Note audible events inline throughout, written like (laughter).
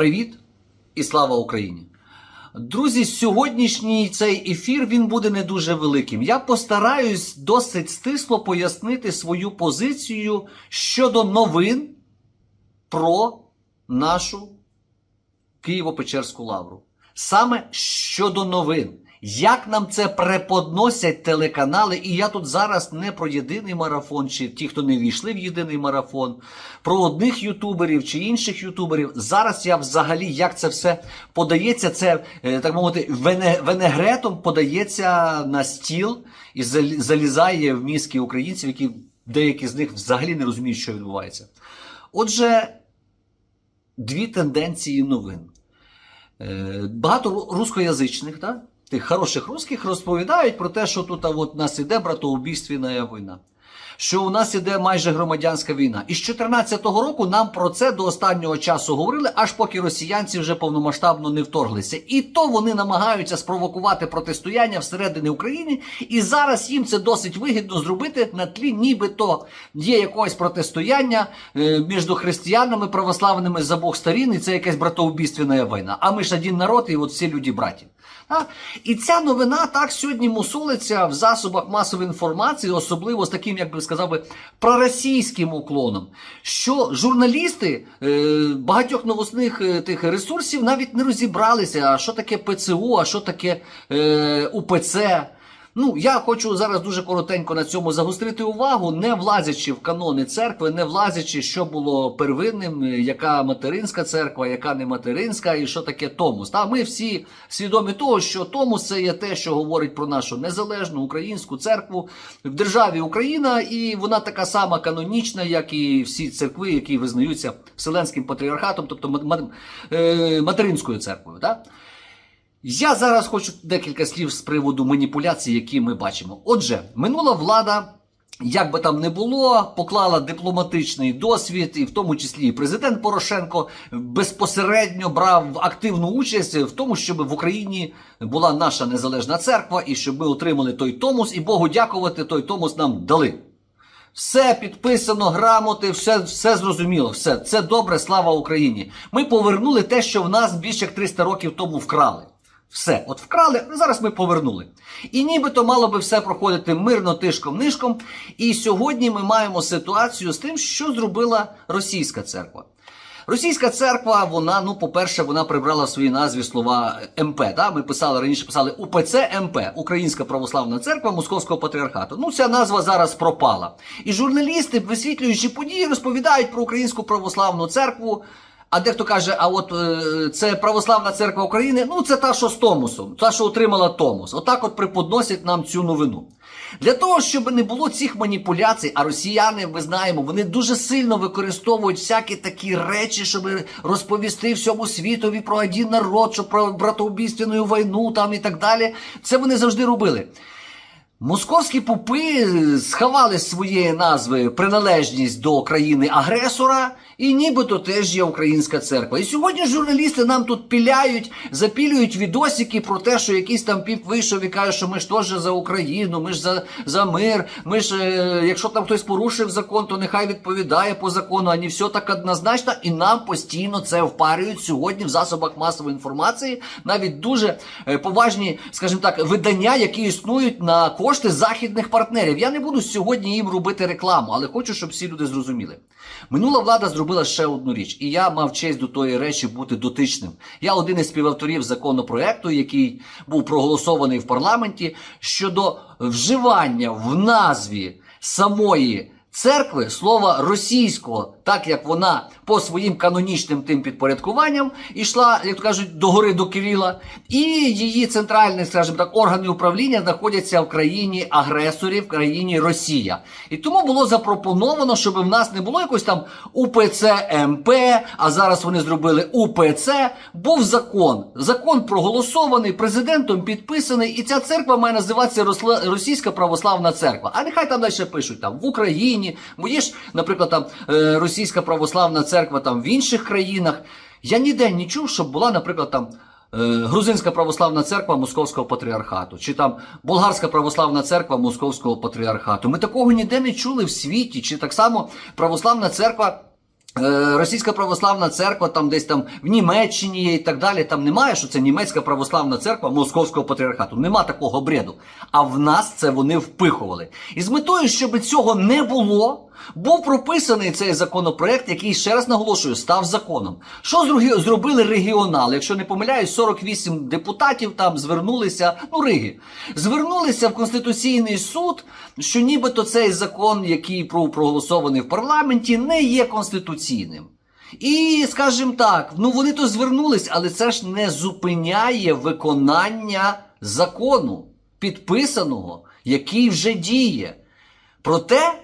Привіт і слава Україні! Друзі, сьогоднішній цей ефір він буде не дуже великим. Я постараюсь досить стисло пояснити свою позицію щодо новин про нашу Києво-Печерську лавру. Саме щодо новин. Як нам це преподносять телеканали, і я тут зараз не про єдиний марафон, чи ті, хто не війшли в єдиний марафон, про одних ютуберів чи інших ютуберів. Зараз я взагалі як це все подається, це е, так мовити, вене, венегретом подається на стіл і залізає в мізки українців, які деякі з них взагалі не розуміють, що відбувається. Отже, дві тенденції новин. Е, Багато ру- рускоязичних, да? Тих хороших русських розповідають про те, що тут от, нас іде братоубійственна війна. Що у нас іде майже громадянська війна. І з 2014 року нам про це до останнього часу говорили, аж поки росіянці вже повномасштабно не вторглися. І то вони намагаються спровокувати протистояння всередині України. І зараз їм це досить вигідно зробити на тлі, нібито є якогось протистояння е, між християнами православними з обох сторін, і це якась братоубійственна війна. А ми ж один народ, і от всі люди браті. А? І ця новина так сьогодні мусолиться в засобах масової інформації, особливо з таким, як би сказав би, проросійським уклоном, що журналісти е, багатьох новосних е, тих ресурсів навіть не розібралися, а що таке ПЦУ, а що таке е, УПЦ. Ну, я хочу зараз дуже коротенько на цьому загострити увагу, не влазячи в канони церкви, не влазячи, що було первинним, е, яка материнська церква, яка не материнська, і що таке Томос. Та ми всі свідомі того, що Томос це є те, що говорить про нашу незалежну українську церкву в державі Україна, і вона така сама канонічна, як і всі церкви, які визнаються Вселенським патріархатом, тобто е, материнською церквою. Да? Я зараз хочу декілька слів з приводу маніпуляцій, які ми бачимо. Отже, минула влада. Як би там не було, поклала дипломатичний досвід, і в тому числі і президент Порошенко безпосередньо брав активну участь в тому, щоб в Україні була наша незалежна церква, і щоб ми отримали той томос, і Богу дякувати, той томос нам дали. Все підписано, грамоти, все, все зрозуміло, все це добре, слава Україні. Ми повернули те, що в нас більше як 300 років тому вкрали. Все, от вкрали, зараз ми повернули. І нібито мало би все проходити мирно тишком нишком. І сьогодні ми маємо ситуацію з тим, що зробила російська церква. Російська церква, вона, ну, по-перше, вона прибрала в своїй назві слова МП. Да? Ми писали раніше писали УПЦ МП, Українська православна церква Московського патріархату. Ну, ця назва зараз пропала. І журналісти, висвітлюючи події, розповідають про Українську православну церкву. А дехто каже, а от е, це православна церква України, ну це та, що з Томосом, та, що отримала Томос. Отак от преподносять нам цю новину. Для того, щоб не було цих маніпуляцій, а росіяни, ми знаємо, вони дуже сильно використовують всякі такі речі, щоб розповісти всьому світові про один народ, що про братоубійственну війну там і так далі. Це вони завжди робили. Московські попи сховали своєї назви приналежність до країни агресора, і нібито теж є українська церква. І сьогодні журналісти нам тут піляють, запілюють відосики про те, що якийсь там піп вийшов і каже, що ми ж теж за Україну, ми ж за, за мир. Ми ж, е, якщо там хтось порушив закон, то нехай відповідає по закону, а не все так однозначно. І нам постійно це впарюють сьогодні в засобах масової інформації. Навіть дуже е, поважні, скажімо так, видання, які існують на кошти західних партнерів. Я не буду сьогодні їм робити рекламу, але хочу, щоб всі люди зрозуміли. Минула влада зробила ще одну річ, і я мав честь до тої речі бути дотичним. Я один із співавторів законопроекту, який був проголосований в парламенті щодо вживання в назві самої. Церкви слова російського, так як вона по своїм канонічним тим підпорядкуванням йшла, як то кажуть, до гори до Кирила, і її центральні, скажімо так, органи управління знаходяться в країні агресорів, в країні Росія. І тому було запропоновано, щоб в нас не було якось там УПЦ МП, а зараз вони зробили УПЦ. Був закон. Закон проголосований, президентом підписаний, і ця церква має називатися Російська православна церква. А нехай там далі пишуть там в Україні, бо є ж, наприклад, там е, Російська православна церква там в інших країнах. Я ніде не чув, щоб була, наприклад, там. е, Грузинська православна церква Московського патріархату, чи там Болгарська православна церква Московського патріархату. Ми такого ніде не чули в світі, чи так само православна церква Російська православна церква там десь там в Німеччині і так далі. Там немає, що це німецька православна церква Московського патріархату. Нема такого бреду. А в нас це вони впихували. І з метою, щоб цього не було, був прописаний цей законопроект, який ще раз наголошую, став законом. Що зробили регіонали? Якщо не помиляюсь, 48 депутатів там звернулися, ну Риги, звернулися в Конституційний суд, що нібито цей закон, який проголосований в парламенті, не є конституційним. І, скажімо так, ну вони то звернулись, але це ж не зупиняє виконання закону, підписаного, який вже діє. Проте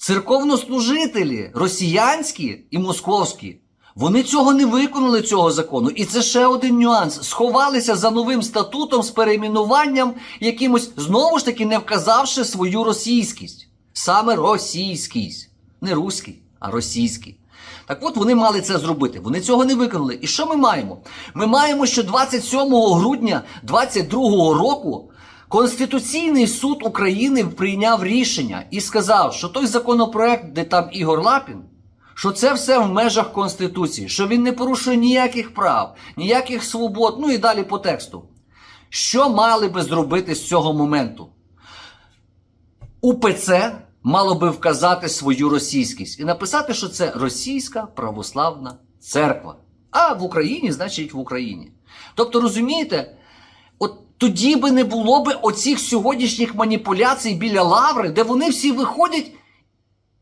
церковнослужителі росіянські і московські, вони цього не виконали цього закону. І це ще один нюанс. Сховалися за новим статутом з перейменуванням якимось, знову ж таки, не вказавши свою російськість. Саме російськість. Не руський, а російський. Так от вони мали це зробити. Вони цього не виконали. І що ми маємо? Ми маємо, що 27 грудня 22 року Конституційний суд України прийняв рішення і сказав, що той законопроект, де там Ігор Лапін, що це все в межах Конституції, що він не порушує ніяких прав, ніяких свобод, ну і далі по тексту. Що мали би зробити з цього моменту? УПЦ мало би вказати свою російськість і написати, що це Російська православна церква. А в Україні, значить, в Україні. Тобто, розумієте, тоді би не було би оцих сьогоднішніх маніпуляцій біля лаври, де вони всі виходять.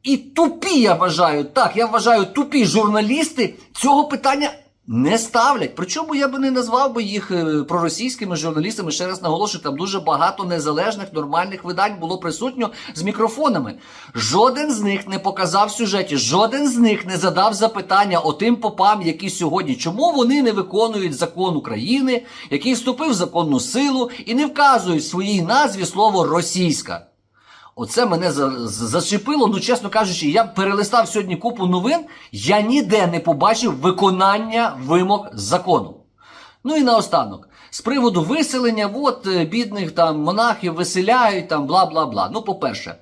І тупі, я вважаю, так, я вважаю, тупі журналісти цього питання не ставлять. Причому я би не назвав би їх е, проросійськими журналістами. Ще раз наголошую, там дуже багато незалежних нормальних видань було присутньо з мікрофонами. Жоден з них не показав сюжеті, жоден з них не задав запитання отим попам, які сьогодні, чому вони не виконують закон України, який вступив в законну силу, і не вказують в своїй назві слово російська. Оце мене за- зачепило. Ну, чесно кажучи, я перелистав сьогодні купу новин, я ніде не побачив виконання вимог закону. Ну і наостанок. З приводу виселення, от е, бідних там монахів виселяють, там бла бла бла. Ну, по-перше,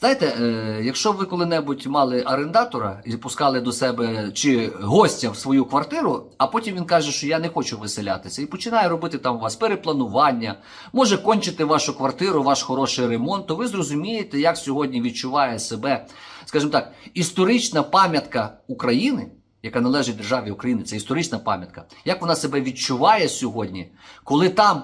знаєте, е, якщо ви коли-небудь мали орендатора і пускали до себе чи гостя в свою квартиру, а потім він каже, що я не хочу виселятися, і починає робити там у вас перепланування, може кончити вашу квартиру, ваш хороший ремонт, то ви зрозумієте, як сьогодні відчуває себе, скажімо так, історична пам'ятка України яка належить державі України, це історична пам'ятка. Як вона себе відчуває сьогодні, коли там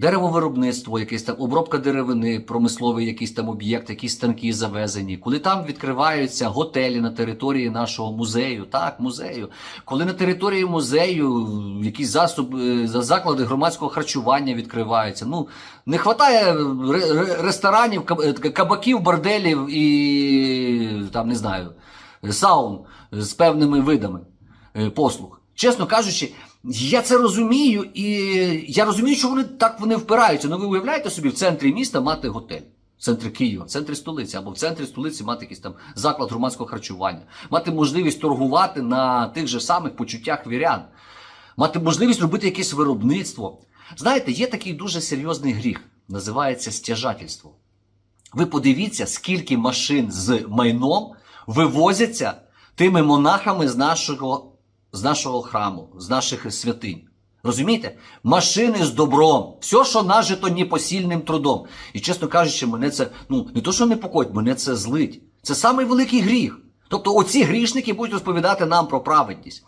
деревовиробництво, якесь там обробка деревини, промисловий якийсь там об'єкт, якісь станки завезені, коли там відкриваються готелі на території нашого музею, так, музею, коли на території музею якісь засоби, заклади громадського харчування відкриваються. Ну, не вистачає ресторанів, е, кабаків, борделів і там не знаю саун з певними видами е, послуг. Чесно кажучи, я це розумію, і я розумію, що вони так вони впираються. Ну ви уявляєте собі в центрі міста мати готель. В центрі Києва, в центрі столиці, або в центрі столиці мати якийсь там заклад громадського харчування, мати можливість торгувати на тих же самих почуттях вірян, мати можливість робити якесь виробництво. Знаєте, є такий дуже серйозний гріх, називається стяжательство. Ви подивіться, скільки машин з майном вивозяться тими монахами з нашого, з нашого храму, з наших святинь. Розумієте? Машини з добром, все, що нажито непосильним трудом. І чесно кажучи, мене це ну не то, що непокоїть, мене це злить. Це самий великий гріх. Тобто, оці грішники будуть розповідати нам про праведність.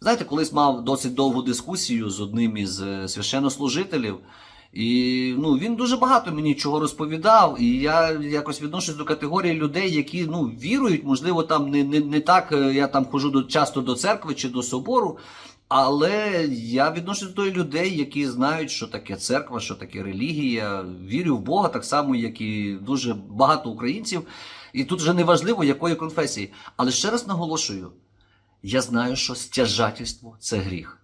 Знаєте, колись мав досить довгу дискусію з одним із е, священнослужителів, і ну, він дуже багато мені чого розповідав. І я якось відношусь до категорії людей, які ну, вірують, можливо, там не, не, не так е, я там ходжу до, часто до церкви чи до собору. Але я відношусь до людей, які знають, що таке церква, що таке релігія. Вірю в Бога, так само, як і дуже багато українців. І тут вже не важливо, якої конфесії. Але ще раз наголошую: я знаю, що стяжательство це гріх.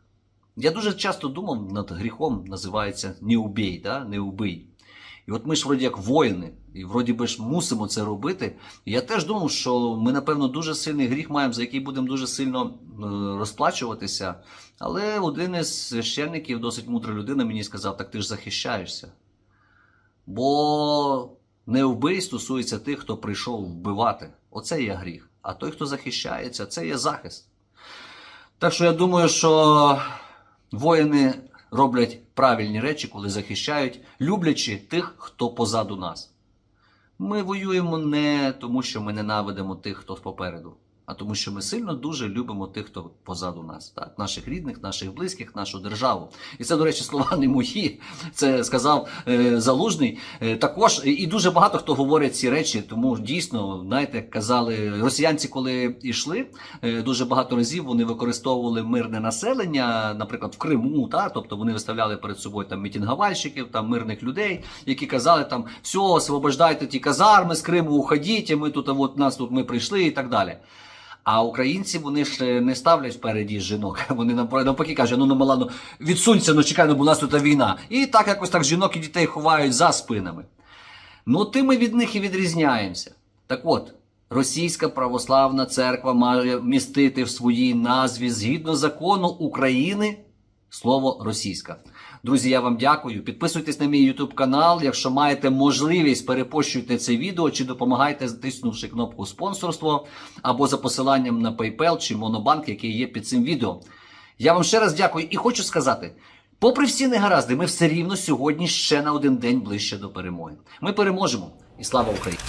Я дуже часто думав над гріхом, називається не убій, да? не убий. І от ми ж вроді як воїни, і вроді би ж мусимо це робити. І я теж думав, що ми, напевно, дуже сильний гріх маємо, за який будемо дуже сильно е, розплачуватися. Але один із священників, досить мудра людина, мені сказав: так ти ж захищаєшся. Бо не вбий стосується тих, хто прийшов вбивати. Оце є гріх. А той, хто захищається, це є захист. Так що я думаю, що воїни роблять правильні речі, коли захищають, люблячи тих, хто позаду нас. Ми воюємо не тому, що ми ненавидимо тих, хто попереду, а тому, що ми сильно дуже любимо тих, хто позаду нас, так, наших рідних, наших близьких, нашу державу. І це, до речі, слова не мої. Це сказав е, Залужний. Е, також і дуже багато хто говорить ці речі, тому дійсно, знаєте, казали росіянці, коли йшли, е, дуже багато разів вони використовували мирне населення, наприклад, в Криму, та, тобто вони виставляли перед собою там мітингувальщиків, там мирних людей, які казали там все, освобождайте ті казарми з Криму, уходіть, ми тут, от нас тут ми прийшли і так далі. А українці вони ж не ставлять впереді жінок. (laughs) Вони навпаки кажуть, ну ну мала, ну відсунься, ну чекай, ну бо у нас тут війна. І так якось так жінок і дітей ховають за спинами. Ну, тим ми від них і відрізняємося. Так от, Російська православна церква має містити в своїй назві згідно закону України слово російська. Друзі, я вам дякую. Підписуйтесь на мій YouTube канал. Якщо маєте можливість, перепощуйте це відео чи допомагайте, затиснувши кнопку спонсорство або за посиланням на PayPal чи Монобанк, який є під цим відео. Я вам ще раз дякую і хочу сказати. Попри всі негаразди, ми все рівно сьогодні ще на один день ближче до перемоги. Ми переможемо і слава Україні!